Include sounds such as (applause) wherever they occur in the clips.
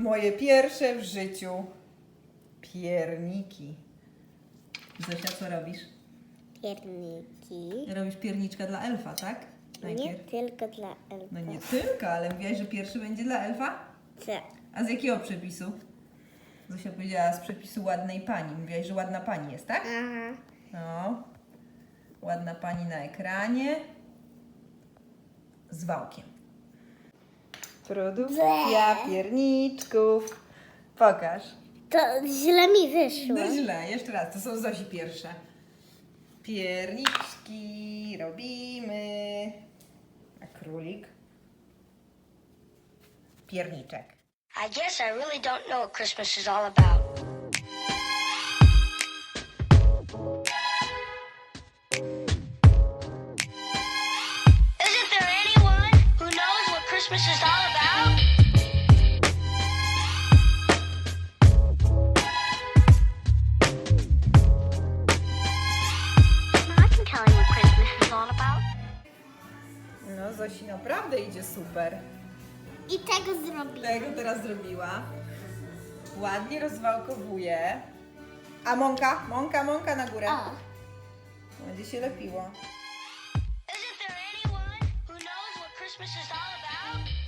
Moje pierwsze w życiu pierniki. Zosia, co robisz? Pierniki. Robisz pierniczka dla elfa, tak? Nie Najpierw. tylko dla elfa. No nie tylko, ale mówiłaś, że pierwszy będzie dla elfa? Tak. A z jakiego przepisu? Zosia powiedziała z przepisu ładnej pani. Mówiłaś, że ładna pani jest, tak? Aha. No. Ładna pani na ekranie. Z wałkiem. Produkcja pierniczków. Pokaż. To źle mi wyszło. No źle, jeszcze raz, to są Zosi pierwsze. Pierniczki robimy. A królik? Pierniczek. I guess I really don't know what Christmas is all about. Isn't there anyone who knows what Christmas is all naprawdę idzie super. I tego zrobię. Tego teraz zrobiła. Ładnie rozwałkowuje. A mąka? Mąka, mąka na górę. O. Będzie się lepiło. Isn't there anyone who knows what Christmas is all about?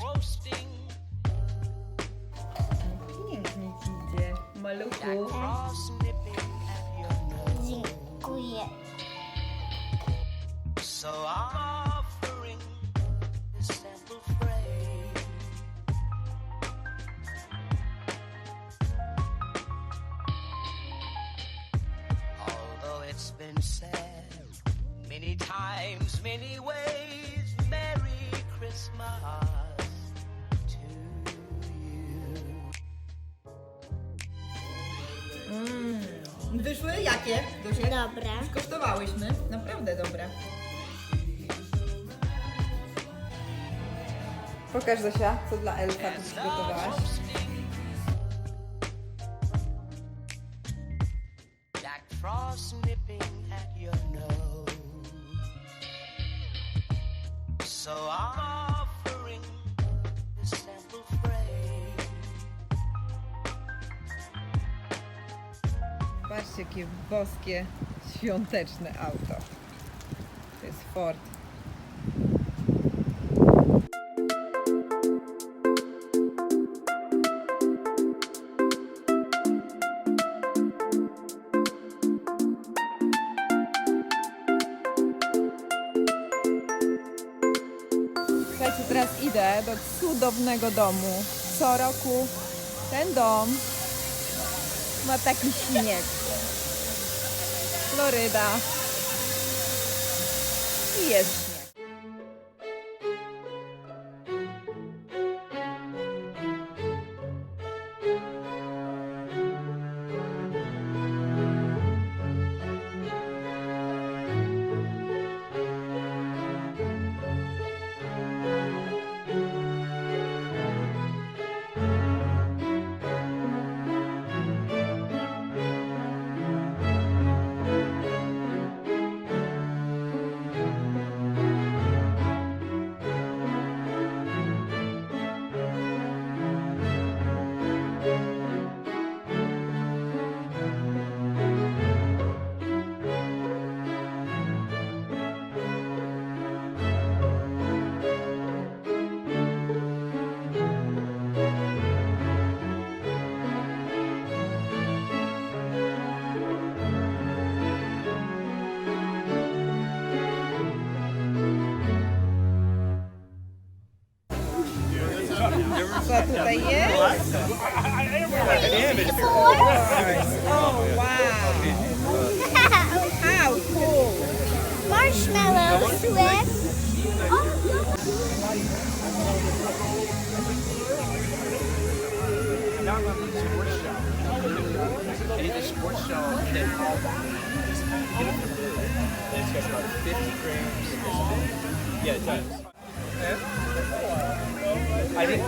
Roasting, your nose. Dziękuję. So I'm offering simple phrase. Although it's been said many times, many ways, Christmas to you. Wyszły jakie? Dusie? Dobra. Kosztowałyśmy. Naprawdę dobre. Pokaż Zosia, co dla elfa tu przygotowałaś. So I'm offering this simple phrase. Patrzcie, jakie boskie, świąteczne auto. To jest Ford. Teraz idę do cudownego domu. Co roku ten dom ma taki śnieg. Floryda. I jest Say yes. Oh, wow. How cool. Marshmallows with... I'm going to sports show. I need a sports show and then it's grams. Yeah, it does. I think.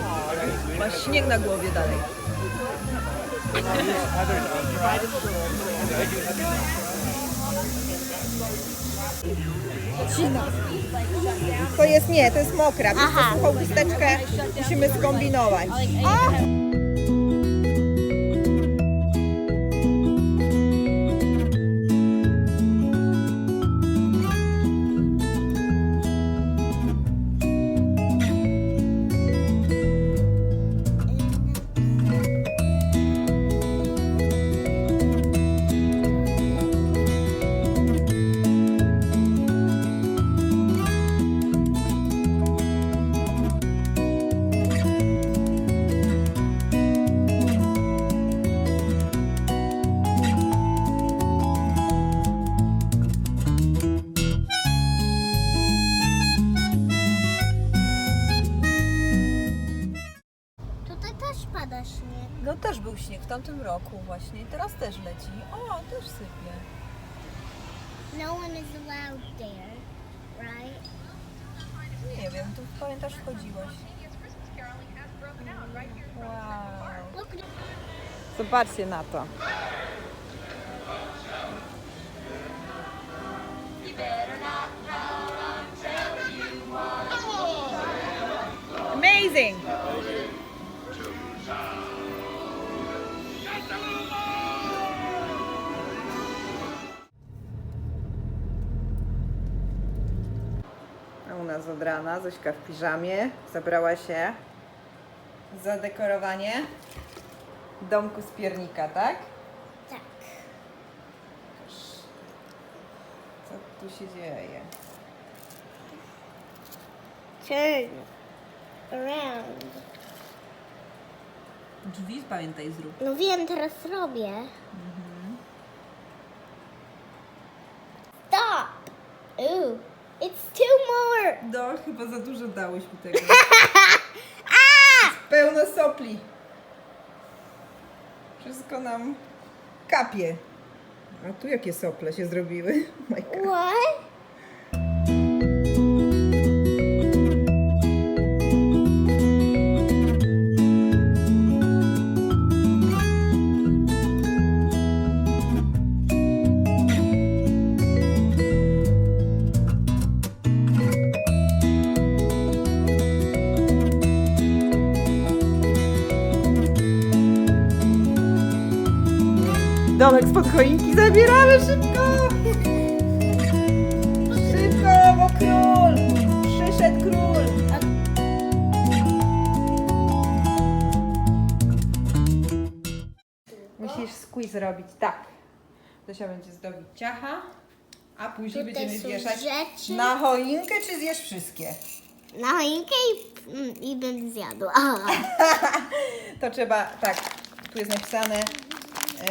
Masz śnieg na głowie dalej. Cina. To jest nie, to jest mokra. Aha. suchą chusteczkę musimy skombinować. Tutaj też był śnieg w tamtym roku właśnie i teraz też leci. O, też sypie. No one is allowed there, right? Nie wiem, tu pamiętasz wchodziłaś. Wow. Zobaczcie na to. Amazing! Nas od rana Zośka w piżamie zabrała się za dekorowanie domku z piernika, tak? tak. Co tu się dzieje? Turn around. Drzwi pamiętaj zrób. No wiem, teraz robię. Stop! Ooh, it's two more. No, chyba za dużo dałeś mi tego. (laughs) Pełno sopli. Wszystko nam kapie. A tu jakie sople się zrobiły? (laughs) Oh my God. What? Domek spod choinki zabieramy szybko! Szybko, bo król! Przyszedł król! Musisz squeeze robić tak. Zosia będzie zdobić ciacha, a później Tutaj będziemy są wieszać rzeczy. na choinkę, czy zjesz wszystkie? Na choinkę i, mm, i bym zjadła. (laughs) (laughs) To trzeba, tak, tu jest napisane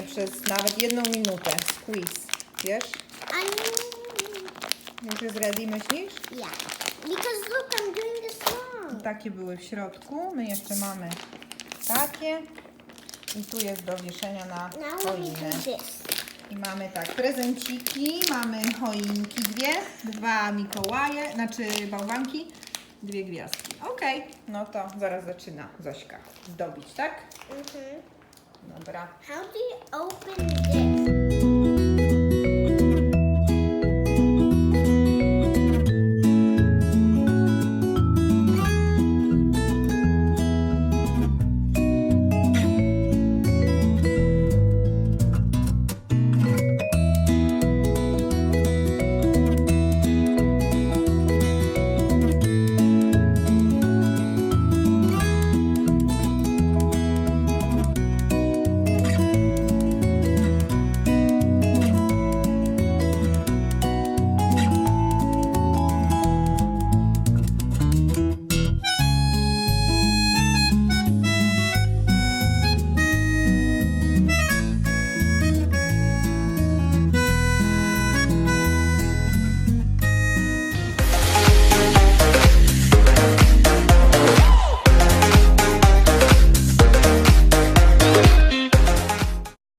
przez nawet jedną minutę. Squeeze, wiesz? Już jest ready, myślisz? yeah. Because look, I'm doing this wrong. Takie były w środku. My jeszcze mamy takie. I tu jest do wieszenia na Now choinę. I mamy tak, prezenciki, mamy choinki dwie, dwa Mikołaje, znaczy bałwanki, dwie gwiazdki. Okej, no to zaraz zaczyna Zośka zdobić, tak? Mhm. How do you open this?